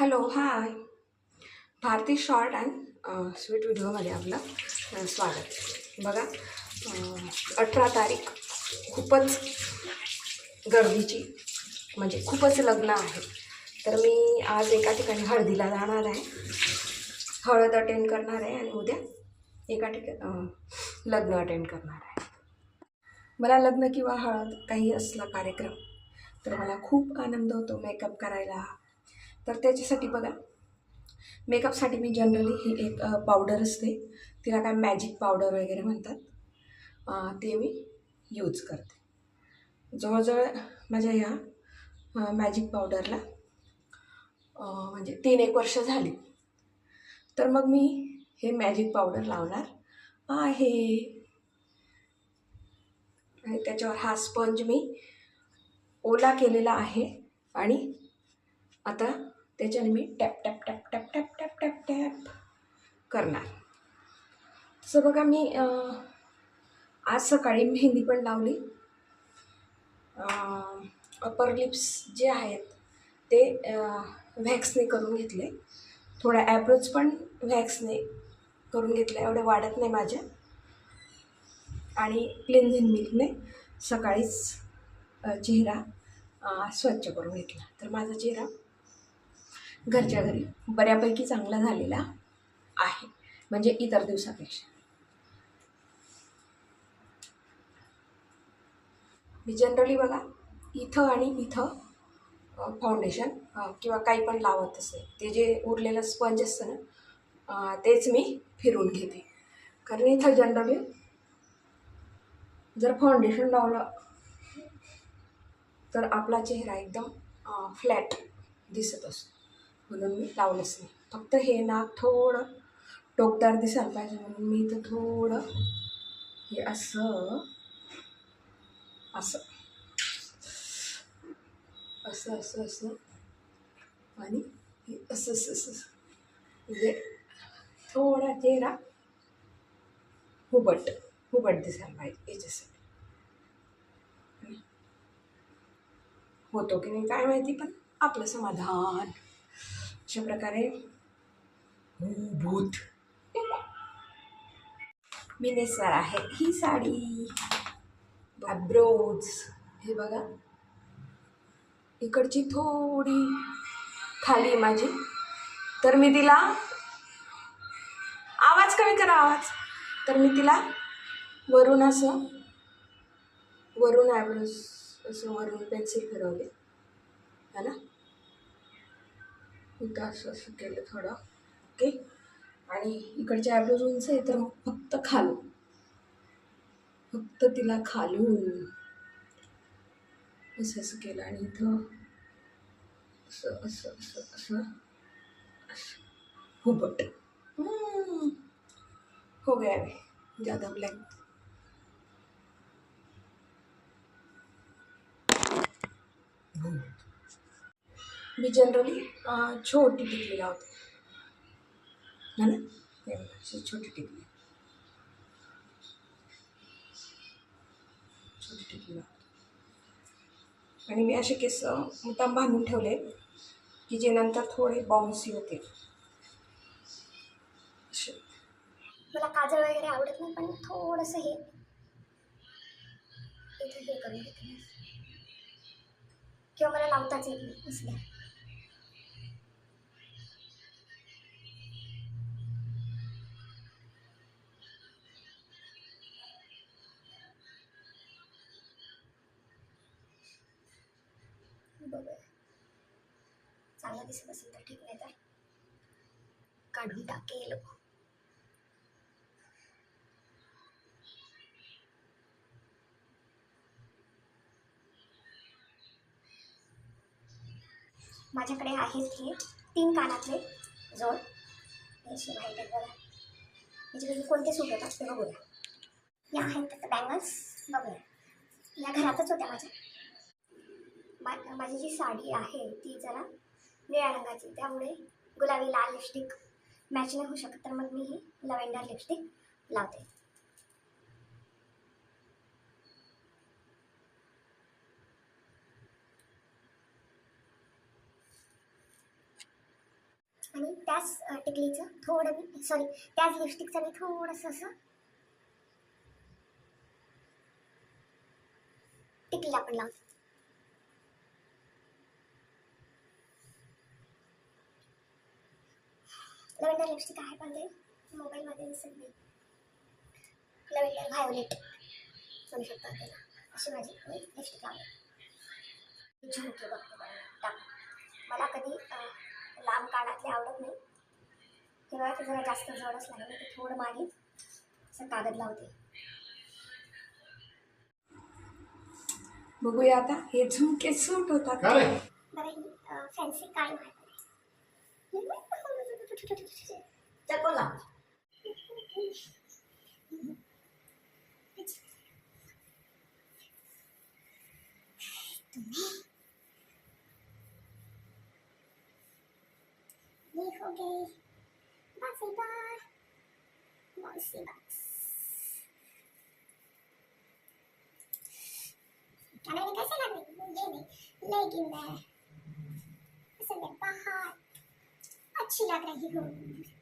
Hello hi Bharti short and sweet व्हिडिओमध्ये आपलं uh, स्वागत. बघा uh, अठरा तारीख खूपच गर्दीची म्हणजे खूपच लग्न आहे. तर मी आज एका ठिकाणी हळदीला जाणार आहे. हळद अटेंड करणार आहे आणि उद्या एका ठिकाणी uh, लग्न अटेंड करणार आहे. मला लग्न किंवा हळद काही असला कार्यक्रम तर मला खूप आनंद होतो मेकअप करायला. तर त्याच्यासाठी बघा मेकअपसाठी मी जनरली ही एक पावडर असते. तिला काय मॅजिक पावडर वगैरे म्हणतात. ते मी यूज करते. जवळजवळ माझ्या ह्या मॅजिक पावडरला म्हणजे तीन एक वर्ष झाली. तर मग मी हे मॅजिक पावडर लावणार आहे. त्याच्यावर हा स्पंज मी ओला केलेला आहे. आणि आता त्याच्याने मी tap tap tap tap tap tap tap tap करणार. तसं बघा मी आज सकाळी मेहंदी पण लावली. अपर लिप्स जे आहेत ते व्हॅक्सने करून घेतले. थोडा ॲब्रोज पण व्हॅक्सने करून घेतला एवढे वाढत नाही माझ्या. आणि क्लिन्झिंग मिल्कने सकाळीच चेहरा स्वच्छ करून घेतला. तर माझा चेहरा घरच्या घरी बऱ्यापैकी चांगला झालेला आहे. म्हणजे इतर दिवसापेक्षा. मी जनरली बघा इथं आणि इथं फाउंडेशन किंवा काही पण लावत असे. ते जे उरलेलं स्पंज असतं ना तेच मी फिरून घेते. कारण इथं जनरली जर फाउंडेशन लावलं तर आपला चेहरा एकदम फ्लॅट दिसत असतो. म्हणून मी लावलंच नाही. फक्त हे नाक थोडं टोकदार दिसायला पाहिजे म्हणून मी इथं थोडं हे असं असं असं असं असं आणि हे असं असं असं असं. म्हणजे थोडा चेहरा हुबट हुबट दिसायला पाहिजे याच्यासाठी. होतो की नाही काय माहिती पण आपलं समाधान. अशा प्रकारे. भूत मी नेसणार आहे. ही साडी. ब्रोज हे बघा. इकडची थोडी खाली माझी. तर मी तिला आवाज कमी करा आवाज. तर मी तिला वरून असं वरून ॲब्रोज असं वरून पेन्सिल फिरवले है ना? इथं असं असं केलं थोडं. ओके? आणि इकडचे ॲब्रोज उंच आहे तर फक्त खालून. फक्त तिला खालून. असं असं केलं आणि इथं असं असं असं असं असं. हो, हुबट हो गया है ज़्यादा ब्लैक मी जनरली छोटी टिकली लावते. है ना? अशी छोटी टिकली. छोटी टिकली लावते. आणि मी असे केस मुद्दाम बांधून ठेवले की जे नंतर थोडे बाउन्सी होते मला काजळ वगैरे आवडत नाही पण थोडंसं हे. इथे हे करून घेते किंवा मला लावताच येत नाही बघूया. चांगलं दिसत असेल तर ठीक नाही तर. काढून टाकेल माझ्याकडे आहेत हे तीन कानातले जोड. हे माहिती आहेत बघा. याच्यापैकी कोणते सूट होतात ते बघूया. या आहेत बँगल्स बघूया. या घरातच होत्या माझ्या. मा माझी जी साडी आहे ती जरा निळ्या रंगाची. त्यामुळे गुलाबी लाल लिपस्टिक मॅच नाही होऊ शकत. तर मग मी ही लव्हेंडर लिपस्टिक लावते. आणि त्याच टिकलीचं थोडं मी सॉरी त्याच लिपस्टिकचं मी थोडंसं असं टिकली आपण लावतो लव्हेंडर लिपस्टिक आहे पण ते मोबाईलमध्ये दिसत नाही. लव्हेंडर व्हायोलेट म्हणू शकता त्याला. अशी माझी मी लिपस्टिक लावली झुमके बघते मला कधी लांब कानातले आवडत नाही. तेव्हा ते जरा जास्त जड असलं ना मी ते थोडं मागे असं कागद लावते. बघूया आता. हे झुमके सूट होतात? बरं ही फॅन्सी काळी माहिती? चकोला ये हो गई बस बाय मौसी बस खाने में कैसे लग रही ये नहीं लेकिन मैं ऐसे में बहुत compartilhar, Greg Gomes.